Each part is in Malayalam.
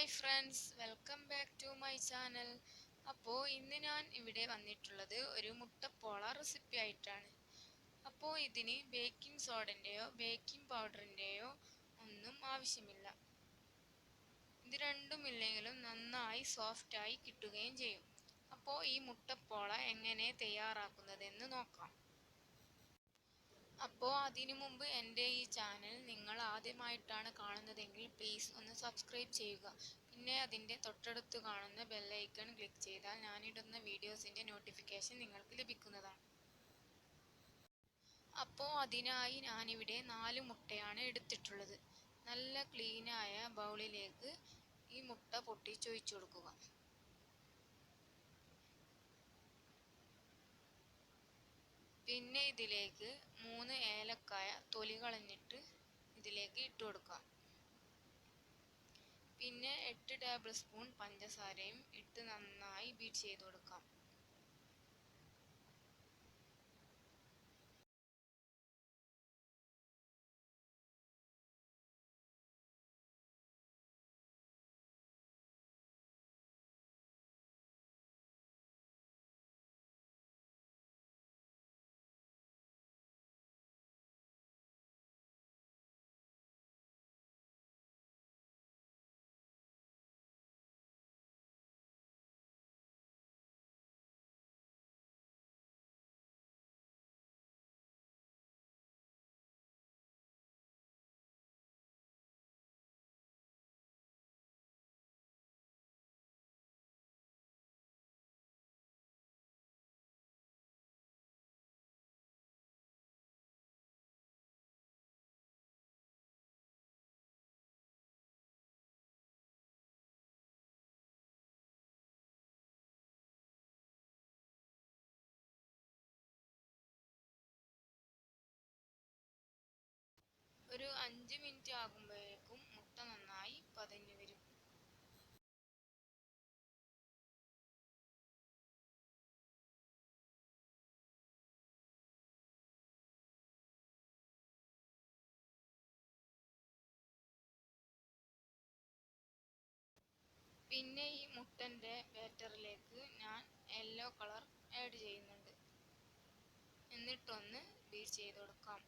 Hi friends welcome back to my channel അപ്പോൾ ഇന്ന് ഞാൻ ഇവിടെ വന്നിട്ടുള്ളത് ഒരു മുട്ടപ്പോള റെസിപ്പി ആയിട്ടാണ്. അപ്പോൾ ഇതിന് ബേക്കിംഗ് സോഡന്റെയോ ബേക്കിംഗ് പൗഡറിന്റെയോ ഒന്നും ആവശ്യമില്ല. ഇത് രണ്ടും ഇല്ലെങ്കിലും നന്നായി സോഫ്റ്റായി കിട്ടുകയും ചെയ്യും. അപ്പോൾ ഈ മുട്ടപ്പോള എങ്ങനെ തയ്യാറാക്കുന്നതെന്ന് നോക്കാം. അപ്പോൾ അതിനു മുമ്പ് എന്റെ ഈ ചാനൽ നിങ്ങൾ ആദ്യമായിട്ടാണ് കാണുന്നതെങ്കിൽ പ്ലീസ് ഒന്ന് സബ്സ്ക്രൈബ് ചെയ്യുക. പിന്നെ അതിന്റെ തൊട്ടടുത്ത് കാണുന്ന ബെല്ലൈക്കൺ ക്ലിക്ക് ചെയ്താൽ ഞാനിടുന്ന വീഡിയോസിന്റെ നോട്ടിഫിക്കേഷൻ നിങ്ങൾക്ക് ലഭിക്കുന്നതാണ്. അപ്പോൾ അതിനായി ഞാനിവിടെ നാല് മുട്ടയാണ് എടുത്തിട്ടുള്ളത്. നല്ല ക്ലീനായ ബൗളിലേക്ക് ഈ മുട്ട പൊട്ടിച്ചൊഴിച്ചു കൊടുക്കുക. പിന്നെ ഇതിലേക്ക് മൂന്ന് ഏലക്കായ തൊലി കളഞ്ഞിട്ട് ഇതിലേക്ക് ഇട്ട് കൊടുക്കാം പിന്നെ എട്ട് ടേബിൾ സ്പൂൺ പഞ്ചസാരയും ഇട്ട് നന്നായി ബീറ്റ് ചെയ്ത് കൊടുക്കാം ഒരു അഞ്ച് മിനിറ്റ് ആകുമ്പോഴേക്കും മുട്ട നന്നായി പതഞ്ഞു വരും. പിന്നെ ഈ മുട്ടന്റെ ബാറ്ററിലേക്ക് ഞാൻ യെല്ലോ കളർ ആഡ് ചെയ്യുന്നുണ്ട്. എന്നിട്ടൊന്ന് ബീറ്റ് ചെയ്ത് കൊടുക്കാം.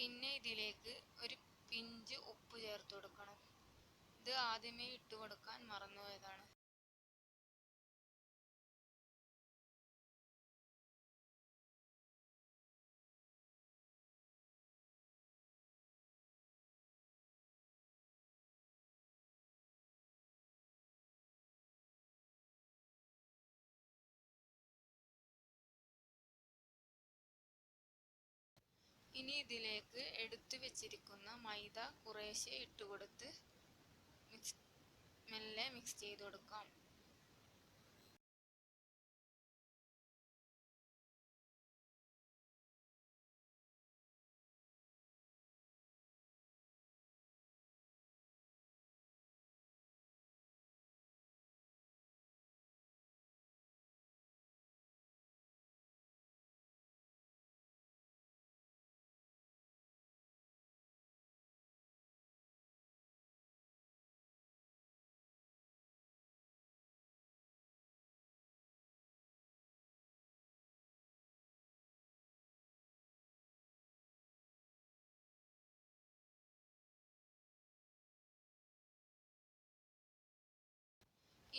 പിന്നെ ഇതിലേക്ക് ഒരു പിഞ്ച് ഉപ്പ് ചേർത്ത് കൊടുക്കണം. ഇത് ആദ്യമേ ഇട്ട് കൊടുക്കാൻ മറന്നുപോയതാണ്. ഇനി ഇതിലേക്ക് എടുത്തു വെച്ചിരിക്കുന്ന മൈദ കുറേശ്ശെ ഇട്ടുകൊടുത്ത് മിക്സ് മെല്ലെ മിക്സ് ചെയ്ത് കൊടുക്കാം.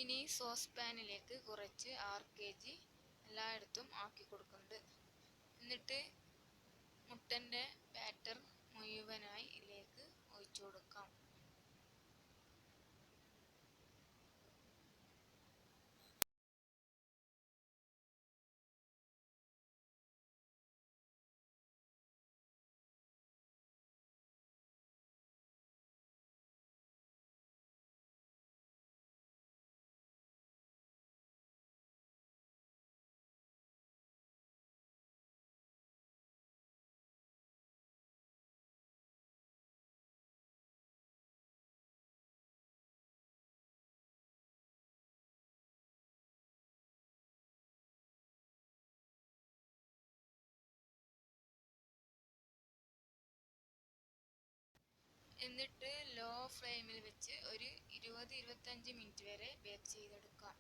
ഇനി സോസ് പാനിലേക്ക് കുറച്ച് ആറ് കെ ജി എല്ലായിടത്തും ആക്കി കൊടുക്കുന്നുണ്ട്. എന്നിട്ട് മുട്ടന്റെ ബാറ്റർ മുഴുവനായി ഇതിലേക്ക് ഒഴിച്ചു കൊടുക്കാം. എന്നിട്ട് ലോ ഫ്ലെയിമിൽ വെച്ച് ഒരു ഇരുപത് ഇരുപത്തഞ്ച് മിനിറ്റ് വരെ ബേക്ക് ചെയ്തെടുക്കാം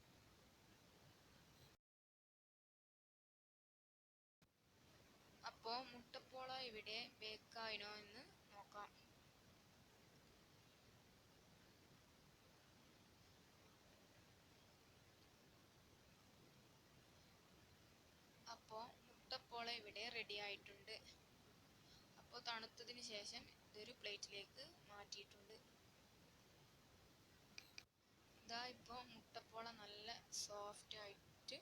അപ്പോൾ മുട്ടപ്പോള ഇവിടെ ബേക്കായിനോ എന്ന് നോക്കാം. അപ്പോൾ മുട്ടപ്പോള ഇവിടെ റെഡി ആയിട്ടുണ്ട്. അപ്പോൾ തണുത്തതിന് ശേഷം ഇതൊരു പ്ലേറ്റിലേക്ക് മാറ്റിയിട്ടുണ്ട്. ഇതാ ഇപ്പോൾ മുട്ടപ്പോള നല്ല സോഫ്റ്റ് ആയിട്ട്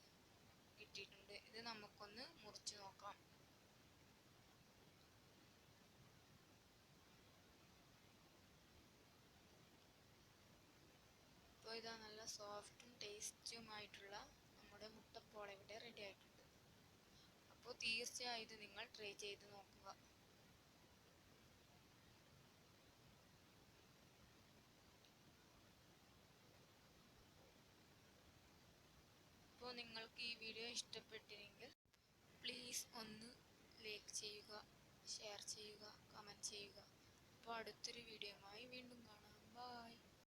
കിട്ടിയിട്ടുണ്ട്. ഇത് നമുക്കൊന്ന് മുറിച്ച് നോക്കാം. ഇപ്പോൾ ഇതാ നല്ല സോഫ്റ്റും ടേസ്റ്റുമായിട്ടുള്ള നമ്മുടെ മുട്ടപ്പോള ഇവിടെ റെഡി ആയിട്ടുണ്ട്. അപ്പോൾ തീർച്ചയായും ഇത് നിങ്ങൾ ട്രൈ ചെയ്ത് നോക്കുക. അപ്പോൾ നിങ്ങൾക്ക് ഈ വീഡിയോ ഇഷ്ടപ്പെട്ടില്ലെങ്കിൽ പ്ലീസ് ഒന്ന് ലൈക്ക് ചെയ്യുക ഷെയർ ചെയ്യുക കമന്റ് ചെയ്യുക. അപ്പോൾ അടുത്തൊരു വീഡിയോയുമായി വീണ്ടും കാണാം. ബായ്